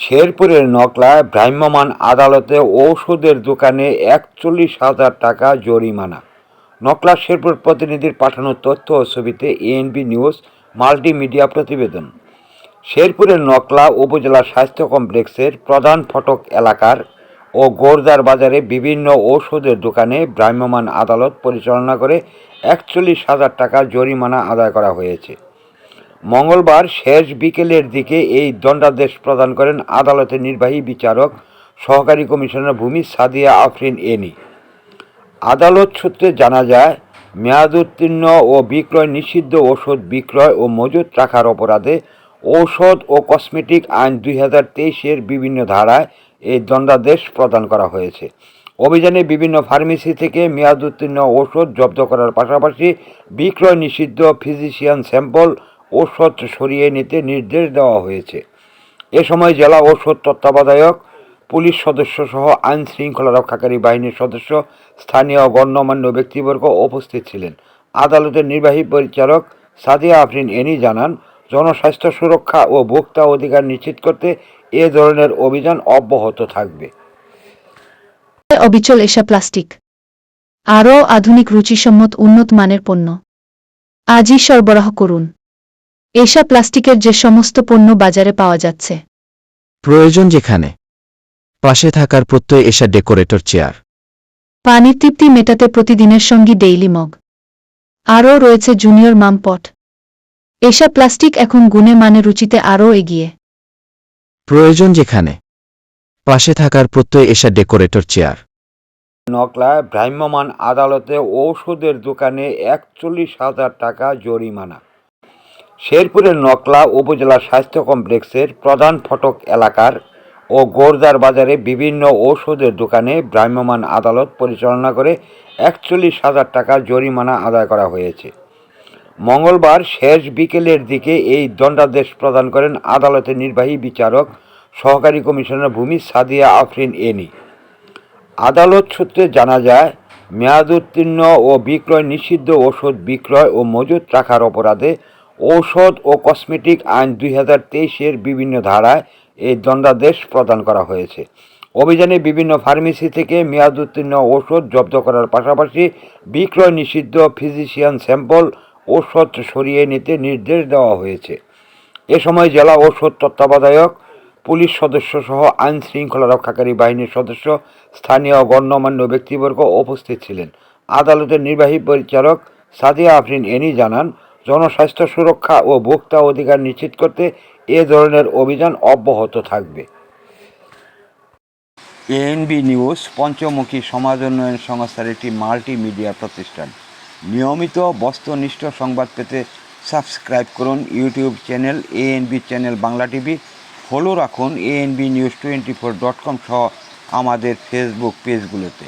শেরপুরের নকলায় ভ্রাম্যমাণ আদালতে ঔষধের দোকানে একচল্লিশ হাজার টাকা জরিমানা। নকলা শেরপুর প্রতিনিধির পাঠানো তথ্য ও ছবিতে এএনবি নিউজ মাল্টিমিডিয়া প্রতিবেদন। শেরপুরের নকলা উপজেলা স্বাস্থ্য কমপ্লেক্সের প্রধান ফটক এলাকার ও গোরদার বাজারে বিভিন্ন ঔষধের দোকানে ভ্রাম্যমাণ আদালত পরিচালনা করে একচল্লিশ হাজার টাকা জরিমানা আদায় করা হয়েছে। মঙ্গলবার শেষ বিকেলের দিকে এই দণ্ডাদেশ প্রদান করেন আদালতের নির্বাহী বিচারক, সহকারী কমিশনার ভূমি সাদিয়া আফরিন এনি। আদালত সূত্রে জানা যায় মেয়াদোত্তীর্ণ ও বিক্রয় নিষিদ্ধ ওষুধ বিক্রয় ও মজুত রাখার অপরাধে ঔষধ ও কসমেটিক আইন দুই হাজার তেইশের বিভিন্ন ধারায় এই দণ্ডাদেশ প্রদান করা হয়েছে। অভিযানে বিভিন্ন ফার্মেসি থেকে মেয়াদোত্তীর্ণ ওষুধ জব্দ করার পাশাপাশি বিক্রয় নিষিদ্ধ ফিজিশিয়ান স্যাম্পল ঔষধ সরিয়ে নিতে নির্দেশ দেওয়া হয়েছে। এ সময় জেলা ঔষধ তত্ত্বাবধায়ক, পুলিশ সদস্য সহ আইন শৃঙ্খলা রক্ষাকারী বাহিনীর সদস্য, স্থানীয় গণ্যমান্য ব্যক্তিবর্গ উপস্থিত ছিলেন। আদালতের নির্বাহী পরিচালক সাদিয়া আফরিন এনি জানান, জনস্বাস্থ্য সুরক্ষা ও ভোক্তা অধিকার নিশ্চিত করতে এ ধরনের অভিযান অব্যাহত থাকবে। অবিচল এশা প্লাস্টিক। আরও আধুনিক রুচিসম্মত উন্নত মানের পণ্য। আজই সরবরাহ করুন। এশা প্লাস্টিকের যে সমস্ত পণ্য বাজারে পাওয়া যাচ্ছে। প্রয়োজন যেখানে। পাশে থাকার প্রত্যয় এসা ডেকোরেটর চেয়ার। পানির তৃপ্তি মেটাতে প্রতিদিনের সঙ্গী ডেইলি মগ। আরও রয়েছে জুনিয়র মামপট। এসা প্লাস্টিক এখন গুণে মানে রুচিতে আরও এগিয়ে। প্রয়োজন যেখানে। পাশে থাকার প্রত্যয় এসা ডেকোরেটর চেয়ার। নকলায় ভ্রাম্যমাণ আদালতে ঔষধের দোকানে একচল্লিশ হাজার টাকা জরিমানা। শেরপুরের নকলা উপজেলা স্বাস্থ্য কমপ্লেক্সের প্রধান ফটক এলাকার ও গোরদার বাজারে বিভিন্ন ঔষধের দোকানে ভ্রাম্যমাণ আদালত পরিচালনা করে একচল্লিশ হাজার টাকা জরিমানা আদায় করা হয়েছে। মঙ্গলবার শেষ বিকেলের দিকে এই দণ্ডাদেশ প্রদান করেন আদালতের নির্বাহী বিচারক সহকারী কমিশনার ভূমি সাদিয়া আফরিন এনি। আদালত সূত্রে জানা যায়, মেয়াদোত্তীর্ণ ও বিক্রয় নিষিদ্ধ ওষুধ বিক্রয় ও মজুত রাখার অপরাধে ঔষধ ও কসমেটিক আইন দুই হাজার তেইশের বিভিন্ন ধারায় এই দণ্ডাদেশ প্রদান করা হয়েছে। অভিযানে বিভিন্ন ফার্মেসি থেকে মেয়াদ উত্তীর্ণ ঔষধ জব্দ করার পাশাপাশি বিক্রয় নিষিদ্ধ ফিজিশিয়ান স্যাম্পল ঔষধ সরিয়ে নিতে নির্দেশ দেওয়া হয়েছে। এ সময় জেলা ঔষধ তত্ত্বাবধায়ক, পুলিশ সদস্য সহ আইন শৃঙ্খলা রক্ষাকারী বাহিনীর সদস্য, স্থানীয় গণ্যমান্য ব্যক্তিবর্গ উপস্থিত ছিলেন। আদালতের নির্বাহী পরিচালক সাদিয়া আফরিন এনি জানান জনস্বাস্থ্য সুরক্ষা ও ভোক্তা অধিকার নিশ্চিত করতে এ ধরনের অভিযান অব্যাহত থাকবে। এএনবি নিউজ, পঞ্চমুখী সমাজ উন্নয়ন সংস্থার একটি মাল্টিমিডিয়া প্রতিষ্ঠান। নিয়মিত বস্তুনিষ্ঠ সংবাদ পেতে সাবস্ক্রাইব করুন YouTube channel, ANB channel Bangla TV. Follow রাখুন ANB news twenty four dot com সহ আমাদের ফেসবুক পেজগুলোতে।